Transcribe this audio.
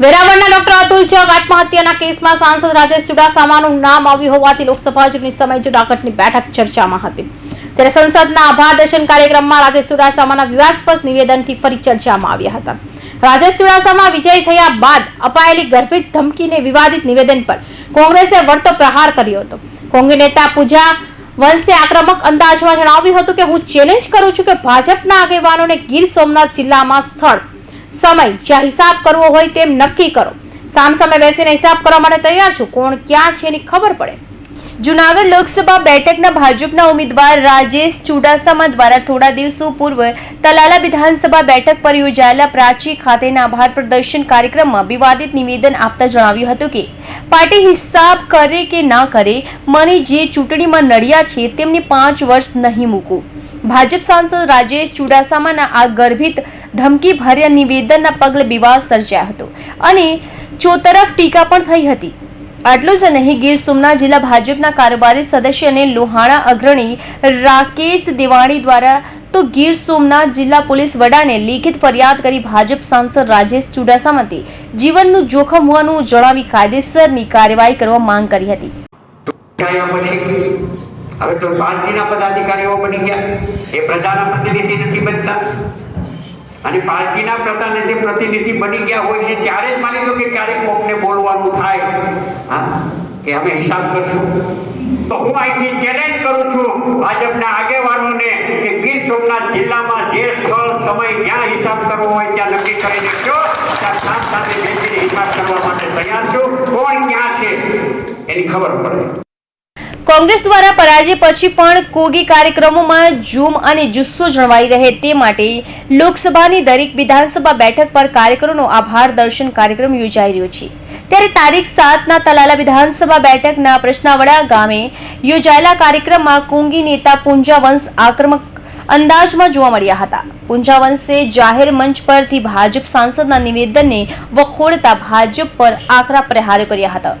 વેરાવળના doctor Atul ચોક આત્મહત્યાના કેસમાં સાંસદ રાજેશ ચુડાસામાનું નામ આવ્યું હોવાથી લોકસભા ચૂંટણી સમયે જુનાગઢની બેઠક ચર્ચામાં હતી. ત્યારે સંસદના આભાર દર્શન કાર્યક્રમમાં રાજેશ ચુડાસામાના વિવાદસ્પદ નિવેદનથી ફરી ચર્ચામાં આવ્યા હતા. રાજેશ ચુડાસામા વિજય થયા બાદ અપાયેલી ગર્ભિત ધમકીને વિવાદિત નિવેદન પર કોંગ્રેસે વળતો પ્રહાર કર્યો હતો. કોંગ્રેસ નેતા પૂજા વંશે આક્રમક અંદાજમાં જણાવ્યું હતું કે, હું ચેલેન્જ કરું છું કે ભાજપના આગેવાનોને ગીર સોમનાથ જિલ્લામાં સ્થળ સમય જ્યાં હિસાબ કરવો હોય તેમ નક્કી કરો. સામસામે બેસીને હિસાબ કરવા માટે તૈયાર છું. કોણ ક્યાં છે એની ખબર પડે. જુનાગઢ લોકસભા બેઠકના ભાજપના ઉમેદવાર રાજેશ ચુડાસમા દ્વારા થોડા દિવસો પૂર્વ તલાલા વિધાનસભા બેઠક પર યોજાયેલા પ્રાચી ખાતેના આભાર પ્રદર્શન કાર્યક્રમમાં વિવાદિત નિવેદન આપતા જણાવ્યું હતું કે, પાર્ટી હિસાબ કરે કે ના કરે, મને જે ચૂંટણીમાં નડ્યા છે તેમને પાંચ વર્ષ નહીં મૂકું ભાજપ સાંસદ રાજેશ ચુડાસામાના આ ગર્ભિત ધમકી ભર્યા નિવેદનના પગલે વિવાદ સર્જાયો હતો અને ચોતરફ ટીકા પણ થઈ હતી. આટલું જ નહીં, ગીર સોમનાથ જિલ્લા ભાજપના કારોબારી સદસ્ય અને લોહાણા અગ્રણી રાકેશ દેવાણી દ્વારા તો ગીર સોમનાથ જિલ્લા પોલીસ વડાને લેખિત ફરિયાદ કરી ભાજપ સાંસદ રાજેશ ચુડાસામાંથી જીવનનું જોખમ હોવાનું જણાવી કાયદેસરની કાર્યવાહી કરવા માંગ કરી હતી. હવે તો પાર્ટીના પદાધિકારીઓ બની ગયા. એ પ્રજાના પ્રતિનિધિ નથી બનતા. અને પાર્ટીના પ્રતિનિધિ પ્રતિનિધિ બની ગયા હોય છે ત્યારે જ માની લો કે ક્યારેક કોકને બોલવાનું થાય. હા? કે અમે હિસાબ કરશું. તો હું અહીંથી ચેલેન્જ કરું છું ભાજપના આગેવાનોને કે ગીર સોમનાથ જિલ્લામાં જે સ્થળ, સમય જ્યાં હિસાબ કરવો હોય ત્યાં નક્કી કરી નાખજો. ત્યાં સાથ સાથે બેસીને હિસાબ કરવા માટે તૈયાર છું. કોણ ક્યાં છે? એની ખબર પડે. કોંગ્રેસ દ્વારા પરાજય પછી પણ કોગી કાર્યક્રમોમાં જૂમ અને જુસ્સો જળવાઈ રહે તે માટે લોકસભાની દરેક વિધાનસભા બેઠક પર કાર્યકરોનો આભાર દર્શન કાર્યક્રમ યોજાઈ રહ્યો છે. ત્યારે તારીખ સાતના તલાલા વિધાનસભા બેઠકના પ્રશ્નાવડા ગામે યોજાયેલા કાર્યક્રમમાં કોંગી નેતા પુંજાવંશ આક્રમક અંદાજમાં જોવા મળ્યા હતા. પુંજાવંશે જાહેર મંચ પરથી ભાજપ સાંસદના નિવેદનને વખોડતા ભાજપ પર આકરા પ્રહારો કર્યા હતા.